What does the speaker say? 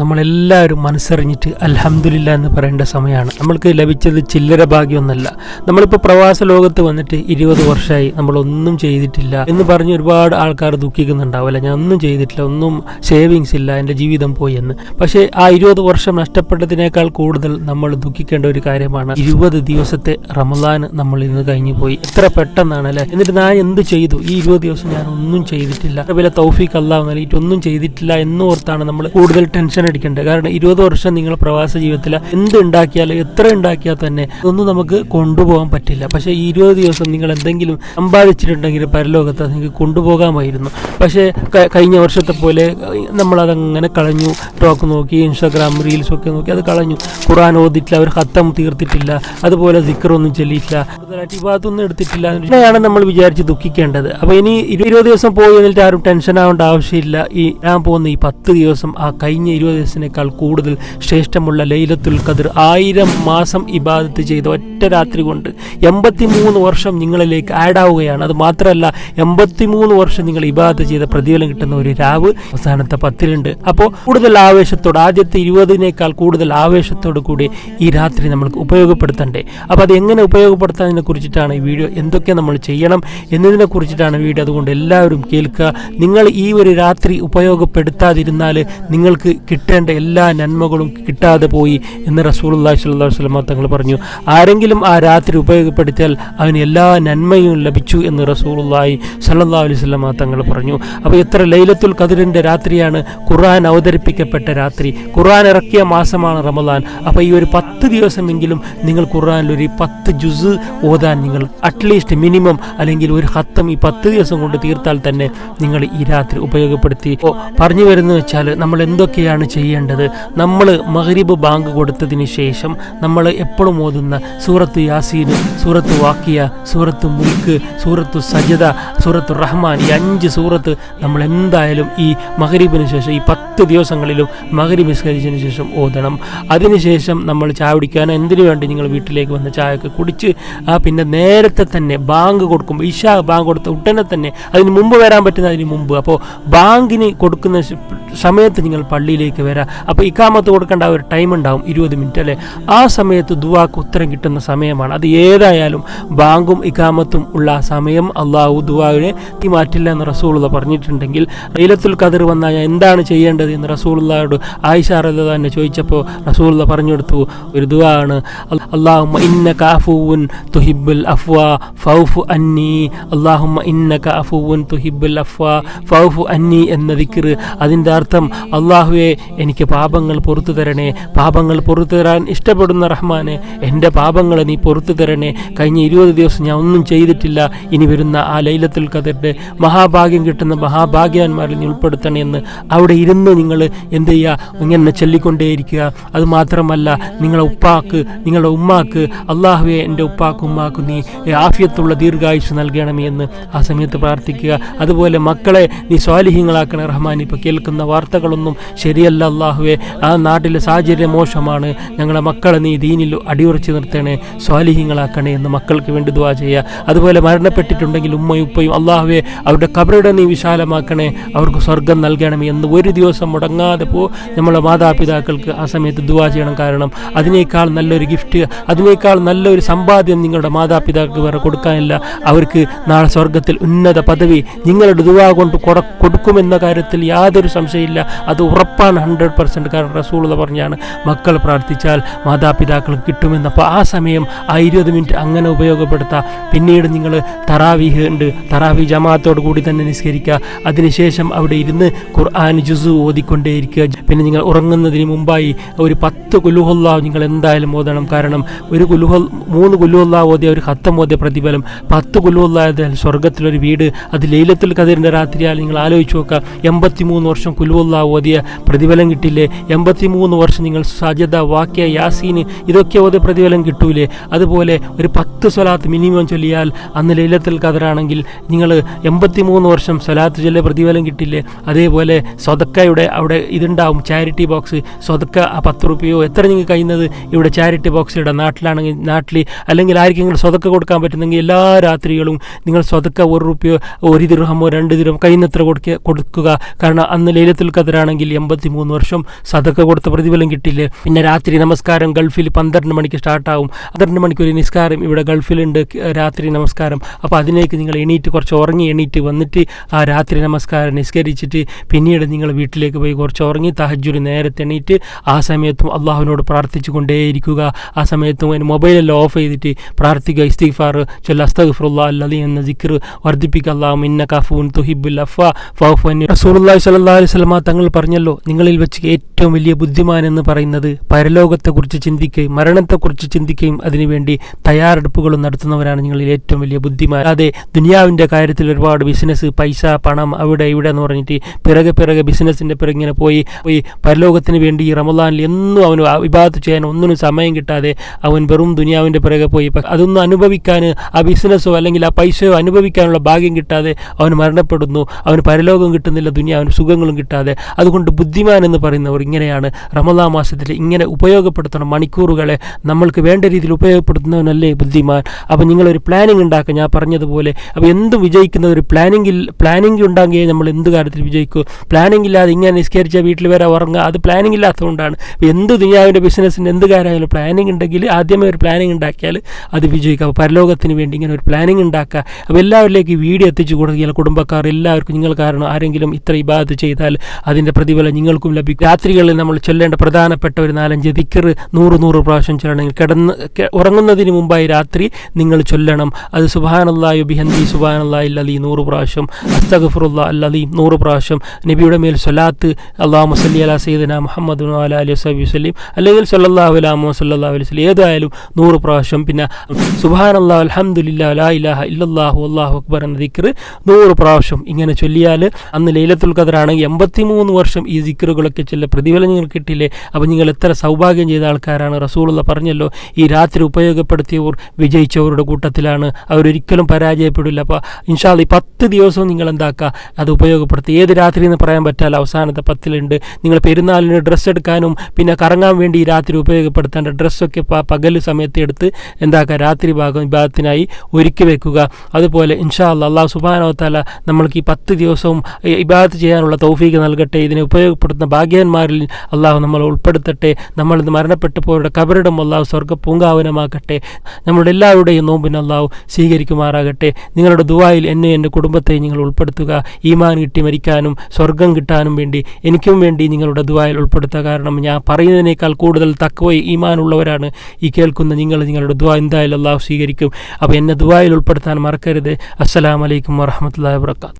നമ്മളെല്ലാവരും മനസ്സറിഞ്ഞിട്ട് അലഹമില്ല എന്ന് പറയേണ്ട സമയമാണ്. നമ്മൾക്ക് ലഭിച്ചത് ചില്ലര ഭാഗ്യമൊന്നല്ല. നമ്മളിപ്പോൾ പ്രവാസ ലോകത്ത് വന്നിട്ട് ഇരുപത് വർഷമായി നമ്മളൊന്നും ചെയ്തിട്ടില്ല എന്ന് പറഞ്ഞ് ഒരുപാട് ആൾക്കാർ ദുഃഖിക്കുന്നുണ്ടാവില്ല. ഞാൻ ഒന്നും ചെയ്തിട്ടില്ല ഒന്നും സേവിങ്സ് ഇല്ല എന്റെ ജീവിതം പോയി എന്ന്. പക്ഷേ ആ ഇരുപത് വർഷം നഷ്ടപ്പെട്ടതിനേക്കാൾ കൂടുതൽ നമ്മൾ ദുഃഖിക്കേണ്ട ഒരു കാര്യമാണ്. ഇരുപത് ദിവസത്തെ റമദാൻ നമ്മൾ ഇന്ന് കഴിഞ്ഞു പോയി. എത്ര പെട്ടെന്നാണ് അല്ലേ എന്നിട്ട് ഞാൻ എന്ത് ചെയ്തു? ഈ ഇരുപത് ദിവസം ഞാൻ ഒന്നും ചെയ്തിട്ടില്ല. വില തൗഫീഖ് അല്ലാതെ നൽകിയിട്ട് ഒന്നും ചെയ്തിട്ടില്ല എന്നോർത്താണ് നമ്മൾ കൂടുതൽ ടെൻഷൻ അടിക്കേണ്ടത് കാരണം ഇരുപത് വർഷം നിങ്ങൾ പ്രവാസ ജീവിതത്തിൽ എന്ത് ഉണ്ടാക്കിയാലും എത്ര ഉണ്ടാക്കിയാൽ തന്നെ ഒന്നും നമുക്ക് കൊണ്ടുപോകാൻ പറ്റില്ല. പക്ഷേ ഈ ഇരുപത് ദിവസം നിങ്ങൾ എന്തെങ്കിലും സമ്പാദിച്ചിട്ടുണ്ടെങ്കിൽ പരലോകത്ത് നിങ്ങൾക്ക് കൊണ്ടുപോകാമായിരുന്നു. പക്ഷേ കഴിഞ്ഞ വർഷത്തെ പോലെ നമ്മളതങ്ങനെ കളഞ്ഞു. ടോക്ക് നോക്കി ഇൻസ്റ്റാഗ്രാം റീൽസ് ഒക്കെ നോക്കി അത് കളഞ്ഞു. ഖുറാൻ ഓതിട്ടില്ല അവർ ഹത്തം തീർത്തിട്ടില്ല അതുപോലെ സിക്കറൊന്നും ചൊല്ലിയിട്ടില്ല. ഭാഗത്തൊന്നും എടുത്തിട്ടില്ല അങ്ങനെയാണ് നമ്മൾ വിചാരിച്ച് ദുഃഖിക്കേണ്ടത്. അപ്പോൾ ഇനി ഇരു- ഇരുപത് ദിവസം പോയി എന്നിട്ട് ആരും ടെൻഷൻ ആവേണ്ട ആവശ്യമില്ല. ഈ ഞാൻ പോകുന്ന ഈ പത്ത് ദിവസം ആ കഴിഞ്ഞ ഇരുപത് ദിവസത്തിനേക്കാൾ കൂടുതൽ ശ്രേഷ്ഠമുള്ള ലൈലത്തുൽ ഖദർ ആയിരം മാസം ഇബാദത്ത് ചെയ്ത ഒറ്റ രാത്രി കൊണ്ട് എൺപത്തിമൂന്ന് വർഷം നിങ്ങളിലേക്ക് ആഡ് ആവുകയാണ്. അത് മാത്രമല്ല എൺപത്തിമൂന്ന് വർഷം നിങ്ങൾ ഇബാദത്ത് ചെയ്ത പ്രതിഫലം കിട്ടുന്ന ഒരു രാവ് അവസാനത്തെ പത്തിലുണ്ട്. അപ്പോൾ കൂടുതൽ ആവേശത്തോട് ആദ്യത്തെ ഇരുപതിനേക്കാൾ കൂടുതൽ ആവേശത്തോടു കൂടി ഈ രാത്രി നമ്മൾക്ക് ഉപയോഗപ്പെടുത്തണ്ടേ. അപ്പോൾ അത് എങ്ങനെ ഉപയോഗപ്പെടുത്താതിനെ കുറിച്ചിട്ടാണ് ഈ വീഡിയോ എന്തൊക്കെ നമ്മൾ ചെയ്യണം എന്നതിനെ കുറിച്ചിട്ടാണ് വീഡിയോ. അതുകൊണ്ട് എല്ലാവരും കേൾക്കുക. നിങ്ങൾ ഈ ഒരു രാത്രി ഉപയോഗപ്പെടുത്താതിരുന്നാൽ നിങ്ങൾക്ക് കിട്ടേണ്ട എല്ലാ നന്മകളും കിട്ടാതെ പോയി എന്ന് റസൂൽ അള്ളാഹി സ്വല്ലല്ലാഹു അലൈഹി വസല്ലം തങ്ങൾ പറഞ്ഞു. ആരെങ്കിലും ആ രാത്രി ഉപയോഗപ്പെടുത്തിയാൽ അവന് എല്ലാ നന്മയും ലഭിച്ചു എന്ന് റസൂലുള്ളാഹി സല്ലാ അലൈഹി വസല്ലം തങ്ങൾ പറഞ്ഞു. അപ്പോൾ എത്ര ലൈലത്തുൽ കതിരിന്റെ രാത്രിയാണ് ഖുർആൻ അവതരിപ്പിക്കപ്പെട്ട രാത്രി. ഖുർആൻ ഇറക്കിയ മാസമാണ് റമദാൻ. അപ്പോൾ ഈ ഒരു പത്ത് ദിവസമെങ്കിലും നിങ്ങൾ ഖുർആനിൽ ഒരു പത്ത് ജുസ് ഓതാൻ നിങ്ങൾ അറ്റ്ലീസ്റ്റ് മിനിമം അല്ലെങ്കിൽ ഒരു ഹത്തം ഈ പത്ത് ദിവസം കൊണ്ട് തീർത്താൽ തന്നെ നിങ്ങൾ ഈ രാത്രി ഉപയോഗപ്പെടുത്തി. പറഞ്ഞു വരുന്നത് വെച്ചാൽ നമ്മൾ എന്തൊക്കെയാണ് ചെയ്യേണ്ടത്. നമ്മൾ മഗ്രിബ് ബാങ്ക് കൊടുത്തതിന് ശേഷം നമ്മൾ എപ്പോഴും ഓതുന്ന സൂറത്ത് യാസീൻ സൂറത്ത് വാക്കിയ സൂറത്ത് മുൽക്ക് സൂറത്ത് സജദ സൂറത്ത് റഹ്മാൻ ഈ അഞ്ച് സൂറത്ത് നമ്മൾ എന്തായാലും ഈ മഹരീബിന് ശേഷം ഈ പത്ത് ദിവസങ്ങളിലും മഹരീബ് നിസ്കരിച്ചതിന് ശേഷം ഓതണം. അതിനുശേഷം നമ്മൾ ചായ കുടിക്കാനോ എന്തിനു വേണ്ടി നിങ്ങൾ വീട്ടിലേക്ക് വന്ന് ചായയൊക്കെ കുടിച്ച് ആ പിന്നെ നേരത്തെ തന്നെ ബാങ്ക് കൊടുക്കുമ്പോൾ ഇഷ ബാങ്ക് കൊടുത്ത ഉടനെ തന്നെ അതിന് മുമ്പ് വരാൻ പറ്റുന്ന അതിന് മുമ്പ്. അപ്പോൾ ബാങ്കിന് കൊടുക്കുന്ന സമയത്ത് നിങ്ങൾ പള്ളിയിലേക്ക് വരാം. അപ്പോൾ ഇക്കാമത്ത് കൊടുക്കേണ്ട ഒരു ടൈം ഉണ്ടാവും ഇരുപത് മിനിറ്റ് അല്ലേ? ആ സമയത്ത് ദുവാക്ക് ഉത്തരം കിട്ടുന്ന സമയമാണ്. അത് ഏതായാലും ബാങ്കും ഇക്കാമത്തും ഉള്ള സമയം അള്ളാഹു ദുവാവിനെ മാറ്റില്ല എന്ന് റസൂള പറഞ്ഞിട്ടുണ്ടെങ്കിൽ ലൈലത്തുൽ കതിർ വന്നാൽ ഞാൻ എന്താണ് ചെയ്യേണ്ടത് എന്ന് റസൂള്ളയോട് ആയിഷ തന്നെ ചോദിച്ചപ്പോൾ റസൂലുള്ള പറഞ്ഞു കൊടുത്തു ഒരു ദുവാ ആണ് അള്ളാഹുമ്മ ഇന്നക തുഹിബുൽ അഫ്വാ ഫൗഫു അന്നി. അള്ളാഹുമ്മ ഇന്ന കാഫുവുൻ തുഹിബുൽ അഫ്വാ ഫൗഫു അന്നി എന്ന ദിക്കർ അതിന്റെ അർത്ഥം അള്ളാഹുവെ എനിക്ക് പാപങ്ങൾ പുറത്തു തരണേ പാപങ്ങൾ പുറത്തു തരാൻ ഇഷ്ടപ്പെടുന്ന റഹ്മാനെ എന്റെ പാപങ്ങൾ നീ പുറത്തു തരണേ. കഴിഞ്ഞ ഇരുപത് ദിവസം ഞാൻ ഒന്നും ചെയ്തിട്ടില്ല. ഇനി വരുന്ന ആ ലൈലത്തിൽ ഖദറിന്റെ മഹാഭാഗ്യം കിട്ടുന്ന മഹാഭാഗ്യവാന്മാരിൽ നീ ഉൾപ്പെടുത്തണേ എന്ന് അവിടെ ഇരുന്ന് നിങ്ങൾ എന്ത് ചെയ്യുക? ഇങ്ങനെ ചൊല്ലിക്കൊണ്ടേയിരിക്കുക. അത് മാത്രമല്ല നിങ്ങളെ ഉപ്പാക്ക് നിങ്ങളുടെ ഉമ്മാക്ക് അള്ളാഹുവെ എന്റെ ഉപ്പാക്കും ഉമ്മാക്കും നീ ആഫിയത്തുള്ള ദീർഘായുസ് നൽകണമേ എന്ന് ആ സമയത്ത് പ്രാർത്ഥിക്കുക. അതുപോലെ മക്കളെ നീ സ്വാലിഹ്യങ്ങളാക്കണേ റഹ്മാൻ. ഇപ്പോൾ കേൾക്കുന്ന വാർത്തകളൊന്നും ശരിയല്ല അള്ളാഹുവെ ആ നാട്ടിലെ സാഹചര്യം മോശമാണ്. ഞങ്ങളുടെ മക്കളെ നീ ദീനിൽ അടിയുറച്ച് നിർത്തണേ സ്വാലിഹ്യങ്ങളാക്കണേ എന്ന് മക്കൾക്ക് വേണ്ടി ദുവാ ചെയ്യുക അതുപോലെ മരണപ്പെട്ടിട്ടുണ്ടെങ്കിൽ ഉമ്മയും ഉപ്പയും അള്ളാഹുവെ അവരുടെ കബറുടെ നീ വിശാലമാക്കണേ. അവർക്ക് സ്വർഗം നൽകണമേ എന്ന് ഒരു ദിവസം മുടങ്ങാതെ പോ. നമ്മളെ മാതാപിതാക്കൾക്ക് ആ സമയത്ത് ദുവാ ചെയ്യണം കാരണം അതിനേക്കാൾ നല്ലൊരു ഗിഫ്റ്റ് അതിനേക്കാൾ നല്ലൊരു സമ്പാദ്യം നിങ്ങളുടെ മാതാപിതാക്കൾക്ക് വേറെ കൊടുക്കാനില്ല. അവർക്ക് നാളെ സ്വർഗത്തിൽ ഉന്നത പദവി നിങ്ങളുടെ ദുവാ കൊണ്ട് കൊട- കൊടുക്കുമെന്ന കാര്യത്തിൽ യാതൊരു സംശയമില്ല അത് ഉറപ്പാണ് ഹൺഡ്രഡ് പെർസെന്റ് കാരണം റസൂൾ പറഞ്ഞാണ് മക്കൾ പ്രാർത്ഥിച്ചാൽ മാതാപിതാക്കൾ കിട്ടുമെന്ന്. അപ്പോൾ ആ സമയം ആ ഇരുപത് മിനിറ്റ് അങ്ങനെ ഉപയോഗപ്പെടുത്താം. പിന്നീട് നിങ്ങൾ തറാവീഹ് ഉണ്ട്. തറാവി ജമാഅത്തോട് കൂടി തന്നെ നിസ്കരിക്കുക അതിനുശേഷം അവിടെ ഇരുന്ന് ഖുർആൻ ജുസു ഓതിക്കൊണ്ടേയിരിക്കുക. പിന്നെ നിങ്ങൾ ഉറങ്ങുന്നതിന് മുമ്പായി ഒരു പത്ത് കുലുഹൊല്ലാവ് നിങ്ങൾ എന്തായാലും ഓതണം. കാരണം ഒരു കുലുഹൽ മൂന്ന് കുലുഹൊല്ലാവ് ഓതിയ ഒരു ഹത്തം ഓതിയ പ്രതിഫലം. പത്ത് കുലുഹുല്ലായതാൽ സ്വർഗത്തിലൊരു വീട് അത് ലൈലത്തിൽ കതിരിന്റെ രാത്രിയാൽ നിങ്ങൾ ആലോചിച്ച് നോക്കുക എൺപത്തി മൂന്ന് വർഷം കുലുഹൊല്ലാവ് ഓതിയ പ്രതിഫലം കിട്ടില്ലേ? എൺപത്തിമൂന്ന് വർഷം നിങ്ങൾ സജദ വാക്യ യാസീന് ഇതൊക്കെ ഒരു പ്രതിഫലം കിട്ടൂലേ? അതുപോലെ ഒരു പത്ത് സ്വലാത്ത് മിനിമം ചൊല്ലിയാൽ അന്ന് ലൈലത്തുൽ കതറാണെങ്കിൽ നിങ്ങൾ എൺപത്തിമൂന്ന് വർഷം സ്വലാത്ത് ചൊല്ലിയ പ്രതിഫലം കിട്ടില്ലേ? അതേപോലെ സ്വതക്കയുടെ അവിടെ ഇതുണ്ടാവും ചാരിറ്റി ബോക്സ്. സ്വതക്ക ആ പത്ത് റുപ്യയോ എത്ര നിങ്ങൾക്ക് കഴിയുന്നത്? ഇവിടെ ചാരിറ്റി ബോക്സ് നാട്ടിലാണെങ്കിൽ നാട്ടിൽ അല്ലെങ്കിൽ ആർക്കെങ്കിലും സ്വതക്ക കൊടുക്കാൻ പറ്റുന്നെങ്കിൽ എല്ലാ രാത്രികളും നിങ്ങൾ സ്വതക്ക ഒരു റുപ്യോ ഒരു ദിർഹമോ രണ്ട് ദിർഹം കഴിയുന്നത്ര കൊടുക്കുക. കാരണം അന്ന് ലൈലത്തിൽ ഖദറാണെങ്കിൽ എൺപത്തി മൂന്ന് മൂന്ന് വർഷം സതക്ക കൊടുത്ത പ്രതിഫലം കിട്ടില്ലേ പിന്നെ രാത്രി നമസ്കാരം ഗൾഫിൽ പന്ത്രണ്ട് മണിക്ക് സ്റ്റാർട്ടാവും. പന്ത്രണ്ട് മണിക്ക് ഒരു നിസ്കാരം ഇവിടെ ഗൾഫിലുണ്ട് രാത്രി നമസ്കാരം. അപ്പോൾ അതിലേക്ക് നിങ്ങൾ എണീറ്റ് കുറച്ച് ഉറങ്ങി എണീറ്റ് വന്നിട്ട് ആ രാത്രി നമസ്കാരം നിസ്കരിച്ചിട്ട് പിന്നീട് നിങ്ങൾ വീട്ടിലേക്ക് പോയി കുറച്ച് ഉറങ്ങി തഹജുരി നേരത്തെ എണീറ്റ് ആ സമയത്തും അള്ളാഹുവിനോട് പ്രാർത്ഥിച്ചു കൊണ്ടേയിരിക്കുക ആ സമയത്തും അതിന് മൊബൈലെല്ലാം ഓഫ് ചെയ്തിട്ട് പ്രാർത്ഥിക്കുക. ഇസ്തിഫാർ ചൊല്ല അസ്തഗ്ഫിറുല്ലാ അല്ലതി എന്ന സിക്ർ വർദ്ധിപ്പിക്കുക അള്ളാഹു ഇന്ന കഫൂൻ തുഹിബുൽ അഫ ഫൗഫൻ റസൂലുള്ളാഹി സ്വല്ലല്ലാഹു അലൈഹി വസല്ലമ തങ്ങൾ പറഞ്ഞല്ലോ നിങ്ങളിൽ വെച്ച് ഏറ്റവും വലിയ ബുദ്ധിമാൻ എന്ന് പറയുന്നത് പരലോകത്തെക്കുറിച്ച് ചിന്തിക്കുകയും മരണത്തെക്കുറിച്ച് ചിന്തിക്കുകയും അതിനുവേണ്ടി തയ്യാറെടുപ്പുകളും നടത്തുന്നവരാണ് നിങ്ങളിൽ ഏറ്റവും വലിയ ബുദ്ധിമാൻ. അതെ ദുനിയാവിന്റെ കാര്യത്തിൽ ഒരുപാട് ബിസിനസ് പൈസ പണം അവിടെ ഇവിടെ എന്ന് പറഞ്ഞിട്ട് പിറകെ പിറകെ ബിസിനസ്സിന്റെ പിറകെ ഇങ്ങനെ പോയി പോയി പരലോകത്തിന് വേണ്ടി ഈ റമദാനിൽ എന്നും അവന് വിവാദത്ത് ചെയ്യാൻ ഒന്നിനും സമയം കിട്ടാതെ അവൻ വെറും ദുനിയാവിന്റെ പിറകെ പോയി. അതൊന്നും അനുഭവിക്കാൻ ആ ബിസിനസ്സോ അല്ലെങ്കിൽ ആ പൈസയോ അനുഭവിക്കാനുള്ള ഭാഗ്യം കിട്ടാതെ അവൻ മരണപ്പെടുന്നു. അവന് പരലോകം കിട്ടുന്നില്ല ദുനിയാവിന് സുഖങ്ങളും കിട്ടാതെ. അതുകൊണ്ട് ബുദ്ധിമാൻ എന്ന് പറയുന്നവർ ഇങ്ങനെയാണ് റമദാ മാസത്തിൽ ഇങ്ങനെ ഉപയോഗപ്പെടുത്തണം. മണിക്കൂറുകളെ നമ്മൾക്ക് വേണ്ട രീതിയിൽ ഉപയോഗപ്പെടുത്തുന്നവനല്ലേ ബുദ്ധിമാൻ. അപ്പോൾ നിങ്ങളൊരു പ്ലാനിങ് ഉണ്ടാക്കുക ഞാൻ പറഞ്ഞതുപോലെ അപ്പോൾ എന്തും വിജയിക്കുന്ന ഒരു പ്ലാനിങ്ങിൽ പ്ലാനിങ് ഉണ്ടാകിയേ നമ്മൾ എന്ത് കാര്യത്തിൽ വിജയിക്കൂ? പ്ലാനിങ് ഇല്ലാതെ ഇങ്ങനെ നിസ്കരിച്ച വീട്ടിൽ വരെ ഉറങ്ങുക അത് പ്ലാനിങ് ഇല്ലാത്തതുകൊണ്ടാണ്. എന്ത് ദുനിയാവിന്റെ ബിസിനസ്സിന്റെ എന്ത് കാര്യമായാലും പ്ലാനിങ് ഉണ്ടെങ്കിൽ ആദ്യമേ ഒരു പ്ലാനിങ് ഉണ്ടാക്കിയാൽ അത് വിജയിക്കും. അപ്പോൾ പരലോകത്തിന് വേണ്ടി ഇങ്ങനെ ഒരു പ്ലാനിങ് ഉണ്ടാക്കുക. അപ്പോൾ എല്ലാവരിലേക്ക് വീഡിയോ എത്തിച്ചു കൊടുക്കുക. കുടുംബക്കാർ എല്ലാവർക്കും നിങ്ങൾ കാരണം ആരെങ്കിലും ഇത്ര ഇബാദത്ത് ചെയ്താൽ അതിന്റെ പ്രതിഫലം നിങ്ങൾക്കും ലഭിക്കും. രാത്രികളിൽ നമ്മൾ ചൊല്ലേണ്ട പ്രധാനപ്പെട്ട ഒരു നാലഞ്ച് ദിക്കർ നൂറ് നൂറ് പ്രാവശ്യം ചൊല്ലണമെങ്കിൽ കിടന്ന് ഉറങ്ങുന്നതിന് മുമ്പായി രാത്രി നിങ്ങൾ ചൊല്ലണം. അത് സുബാനല്ലായു ബിഹന്തി സുബാനല്ലാ ഇല്ലതി നൂറ് പ്രാവശ്യം അസ്തഗഫുറുല്ലാ അല്ലതി നൂറ് പ്രാവശ്യം നബിയുടെ മേൽ സ്വലാത്ത് അള്ളാഹു മുസലി അല സയ്യിദന മുഹമ്മദ് അല വസ്ബി വസ്ലീം അല്ലെങ്കിൽ സല്ലാഹു അലാമു സല്ലല്ലാഹു അലൈഹി വസല്ലം ഏതായാലും നൂറ് പ്രാവശ്യം. പിന്നെ സുബാനല്ലാ അലഹമുല്ലാ അലാ ഇലാഹ ഇല്ലാഹു അള്ളാഹു അക്ബർ എന്ന ദിക്കർ നൂറ് പ്രാവശ്യം ഇങ്ങനെ ചൊല്ലിയാൽ അന്ന് ലൈലത്തുൽ ഖദറാണെങ്കിൽ എൺപത്തിമൂന്ന് വർഷം ഈ ദിക്റുകളൊക്കെ ചൊല്ല പ്രതിഫലം നിങ്ങൾക്ക് കിട്ടില്ലേ അപ്പോൾ നിങ്ങൾ എത്ര സൗഭാഗ്യം ചെയ്ത ആൾക്കാരാണ്? റസൂലുള്ള പറഞ്ഞല്ലോ ഈ രാത്രി ഉപയോഗപ്പെടുത്തിയവർ വിജയിച്ചവരുടെ കൂട്ടത്തിലാണ്. അവരൊരിക്കലും പരാജയപ്പെടില്ല. അപ്പോൾ ഇൻഷാൽ ഈ പത്ത് ദിവസവും നിങ്ങൾ എന്താക്കുക അത് ഉപയോഗപ്പെടുത്തി. ഏത് രാത്രി എന്ന് പറയാൻ പറ്റാല്ല അവസാനത്തെ പത്തിലുണ്ട്. നിങ്ങൾ പെരുന്നാളിന് ഡ്രസ്സ് എടുക്കാനും പിന്നെ കറങ്ങാൻ വേണ്ടി ഈ രാത്രി ഉപയോഗപ്പെടുത്തേണ്ട ഡ്രസ്സൊക്കെ പകൽ സമയത്ത് എടുത്ത് എന്താക്കുക രാത്രി ഭാഗം വിഭാഗത്തിനായി ഒരുക്കി വെക്കുക. അതുപോലെ ഇൻഷാ അള്ളാഹ് അള്ളാഹു താല നമ്മൾക്ക് ഈ പത്ത് ദിവസവും ഇബാദത്ത് ചെയ്യാനുള്ള തൗഫീക്ക് നൽകട്ടെ. ഇതിനെ ഉപയോഗപ്പെടുത്തുന്ന ഭാഗ്യന്മാരിൽ അള്ളാഹു നമ്മളെ ഉൾപ്പെടുത്തട്ടെ. നമ്മൾ മരണപ്പെട്ടു പോയവരുടെ കബറിടം അള്ളാഹു സ്വർഗ പൂങ്കാവനമാക്കട്ടെ നമ്മുടെ എല്ലാവരുടെയും നോമ്പിന് അള്ളാഹു സ്വീകരിക്കുമാറാകട്ടെ. നിങ്ങളുടെ ദുവായിൽ എന്നെ എന്റെ കുടുംബത്തെ നിങ്ങൾ ഉൾപ്പെടുത്തുക. ഈമാൻ കിട്ടി മരിക്കാനും സ്വർഗം കിട്ടാനും വേണ്ടി എനിക്കും വേണ്ടി നിങ്ങളുടെ ദുവായിൽ ഉൾപ്പെടുത്തുക. കാരണം ഞാൻ പറയുന്നതിനേക്കാൾ കൂടുതൽ തക്കവ ഈമാൻ ഉള്ളവരാണ് ഈ കേൾക്കുന്ന നിങ്ങൾ നിങ്ങളുടെ ദുവാ എന്തായാലും അള്ളാഹു സ്വീകരിക്കും. അപ്പോൾ എന്നെ ദുവായിൽ ഉൾപ്പെടുത്താൻ മറക്കരുത്. അസ്സലാമലൈക്കും വറഹമത്തല്ലാ വാബർക്കാത്തു